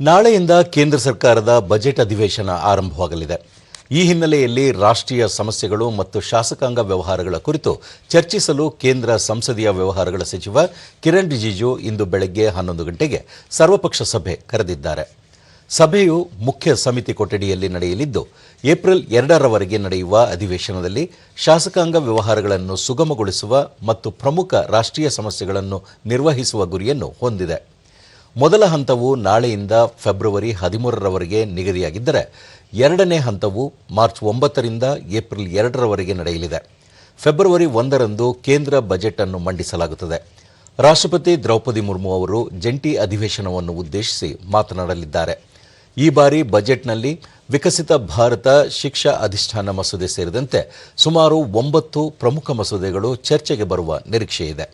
ನಾಳೆಯಿಂದ ಕೇಂದ್ರ ಸರ್ಕಾರದ ಬಜೆಟ್ ಅಧಿವೇಶನ ಆರಂಭವಾಗಲಿದೆ. ಈ ಹಿನ್ನೆಲೆಯಲ್ಲಿ ರಾಷ್ಟ್ರೀಯ ಸಮಸ್ಯೆಗಳು ಮತ್ತು ಶಾಸಕಾಂಗ ವ್ಯವಹಾರಗಳ ಕುರಿತು ಚರ್ಚಿಸಲು ಕೇಂದ್ರ ಸಂಸದೀಯ ವ್ಯವಹಾರಗಳ ಸಚಿವ ಕಿರಣ್ ರಿಜಿಜು ಇಂದು ಬೆಳಗ್ಗೆ ಹನ್ನೊಂದು ಗಂಟೆಗೆ ಸರ್ವಪಕ್ಷ ಸಭೆ ಕರೆದಿದ್ದಾರೆ. ಸಭೆಯು ಮುಖ್ಯ ಸಮಿತಿ ಕೊಠಡಿಯಲ್ಲಿ ನಡೆಯಲಿದ್ದು, ಏಪ್ರಿಲ್ ಎರಡರವರೆಗೆ ನಡೆಯುವ ಅಧಿವೇಶನದಲ್ಲಿ ಶಾಸಕಾಂಗ ವ್ಯವಹಾರಗಳನ್ನು ಸುಗಮಗೊಳಿಸುವ ಮತ್ತು ಪ್ರಮುಖ ರಾಷ್ಟ್ರೀಯ ಸಮಸ್ಯೆಗಳನ್ನು ನಿರ್ವಹಿಸುವ ಗುರಿಯನ್ನು ಹೊಂದಿದೆ. ಮೊದಲ ಹಂತವು ನಾಳೆಯಿಂದ ಫೆಬ್ರವರಿ ಹದಿಮೂರರವರೆಗೆ ನಿಗದಿಯಾಗಿದ್ದರೆ ಎರಡನೇ ಹಂತವು ಮಾರ್ಚ್ ಒಂಬತ್ತರಿಂದ ಏಪ್ರಿಲ್ ಎರಡರವರೆಗೆ ನಡೆಯಲಿದೆ. ಫೆಬ್ರವರಿ ಒಂದರಂದು ಕೇಂದ್ರ ಬಜೆಟ್ ಅನ್ನು ಮಂಡಿಸಲಾಗುತ್ತದೆ. ರಾಷ್ಟ್ರಪತಿ ದ್ರೌಪದಿ ಮುರ್ಮು ಅವರು ಜಂಟಿ ಅಧಿವೇಶನವನ್ನು ಉದ್ದೇಶಿಸಿ ಮಾತನಾಡಲಿದ್ದಾರೆ. ಈ ಬಾರಿ ಬಜೆಟ್ನಲ್ಲಿ ವಿಕಸಿತ ಭಾರತ ಶಿಕ್ಷಾ ಅಧಿಷ್ಠಾನ ಮಸೂದೆ ಸೇರಿದಂತೆ ಸುಮಾರು ಒಂಬತ್ತು ಪ್ರಮುಖ ಮಸೂದೆಗಳು ಚರ್ಚೆಗೆ ಬರುವ ನಿರೀಕ್ಷೆಯಿದೆ.